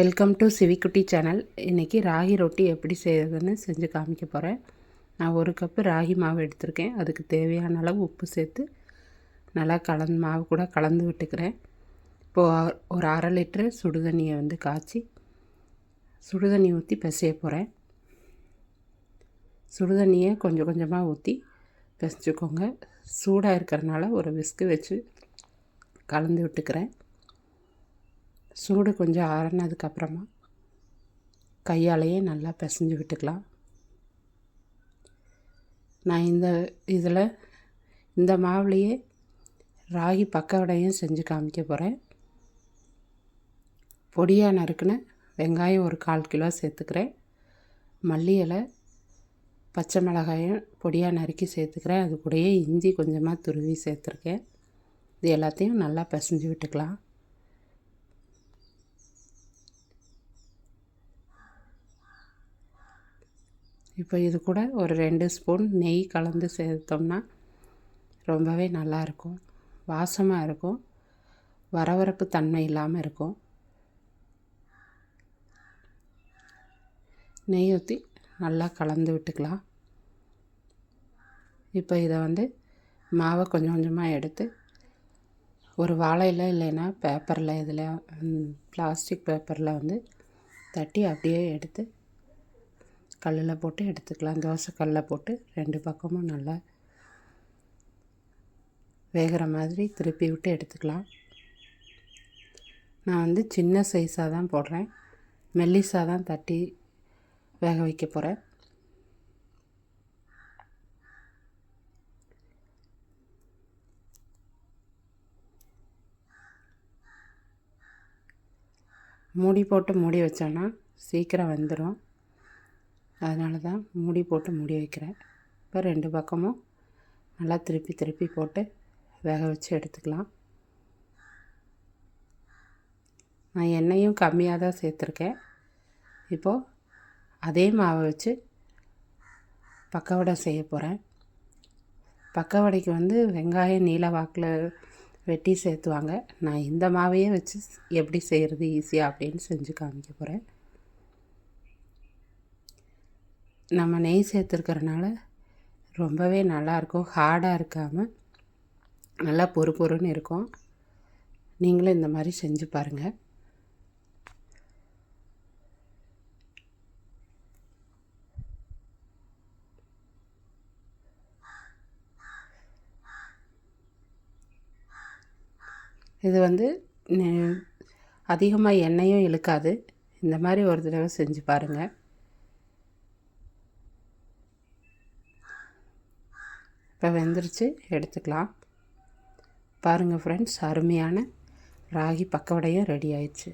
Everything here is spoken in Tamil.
Welcome to சிவிக்குட்டி channel. இன்றைக்கி ராகி ரொட்டி எப்படி செய்கிறதுன்னு செஞ்சு காமிக்க போகிறேன் நான் ஒரு கப்பு ராகி மாவு எடுத்திருக்கேன். அதுக்கு தேவையான அளவு உப்பு சேர்த்து நல்லா கலந்து மாவு கூட கலந்து விட்டுக்கிறேன். இப்போது ஒரு அரை லிட்டரு சுடுதண்ணியை வந்து காய்ச்சி சுடுதண்ணி ஊற்றி பிசைய போகிறேன் சுடுதண்ணியை கொஞ்சம் கொஞ்சமாக ஊற்றி பிசைச்சிக்கோங்க சூடாக இருக்கிறனால ஒரு விஸ்கு வச்சு கலந்து விட்டுக்கிறேன். சூடு கொஞ்சம் ஆறினதுக்கப்புறமா கையாலேயே நல்லா பிசைஞ்சு விட்டுக்கலாம். நான் இந்த இதில் இந்த மாவுலேயே ராகி பக்கவடையும் செஞ்சு காமிக்க போகிறேன். பொடியாக நறுக்குன்னு வெங்காயம் ஒரு கால் கிலோ சேர்த்துக்கிறேன். மல்லி இலை பச்சை மிளகாயும் பொடியாக நறுக்கி சேர்த்துக்கிறேன். அது கூடயே இஞ்சி கொஞ்சமாக துருவி சேர்த்துருக்கேன். இது எல்லாத்தையும் நல்லா பிசைஞ்சு விட்டுக்கலாம். இப்போ இது கூட ஒரு ரெண்டு ஸ்பூன் நெய் கலந்து சேர்த்தோம்னா ரொம்பவே நல்லாயிருக்கும். வாசமாக இருக்கும். வரவரப்பு தன்மை இல்லாமல் இருக்கும். நெய் ஊற்றி நல்லா கலந்து விட்டுக்கலாம். இப்போ இதை வந்து மாவை கொஞ்சம் கொஞ்சமாக எடுத்து ஒரு வாழையில் இல்லைன்னா பேப்பரில் இதில் பிளாஸ்டிக் பேப்பரில் வந்து தட்டி அப்படியே எடுத்து கல்லில் போட்டு எடுத்துக்கலாம். தோசை கல்லில் போட்டு ரெண்டு பக்கமும் நல்லா வேகிற மாதிரி திருப்பி விட்டு எடுத்துக்கலாம். நான் வந்து சின்ன சைஸாக தான் போடுறேன். மெல்லிஸாக தான் தட்டி வேக வைக்க போகிறேன் மூடி போட்டு மூடி வச்சோன்னா சீக்கிரம் வெந்துடும் அதனால தான் மூடி போட்டு மூடி வைக்கிறேன். இப்போ ரெண்டு பக்கமும் நல்லா திருப்பி திருப்பி போட்டு வேக வச்சு எடுத்துக்கலாம். நான் எண்ணெயும் கம்மியாக தான் சேர்த்துருக்கேன். இப்போது அதே மாவை வச்சு பக்கவடை செய்ய போகிறேன் பக்கவடைக்கு வந்து வெங்காயம் நீல வாக்கில் வெட்டி சேர்த்துவாங்க. நான் இந்த மாவையே வச்சு எப்படி செய்கிறது ஈஸியாக அப்படின்னு செஞ்சு காமிக்க போகிறேன் நம்ம நெய் சேர்த்துருக்கறனால ரொம்பவே நல்லாயிருக்கும் ஹார்டாக இருக்காமல் நல்லா பொறு பொறுன்னு இருக்கும். நீங்களும் இந்த மாதிரி செஞ்சு பாருங்கள் இது வந்து அதிகமாக எண்ணெயும் இழுக்காது. இந்த மாதிரி ஒரு தடவை செஞ்சு பாருங்கள் இப்போ வெந்துருச்சு எடுத்துக்கலாம். பாருங்கள் ஃப்ரெண்ட்ஸ் அருமையான ராகி பக்கவடையும் ரெடி ஆயிடுச்சு.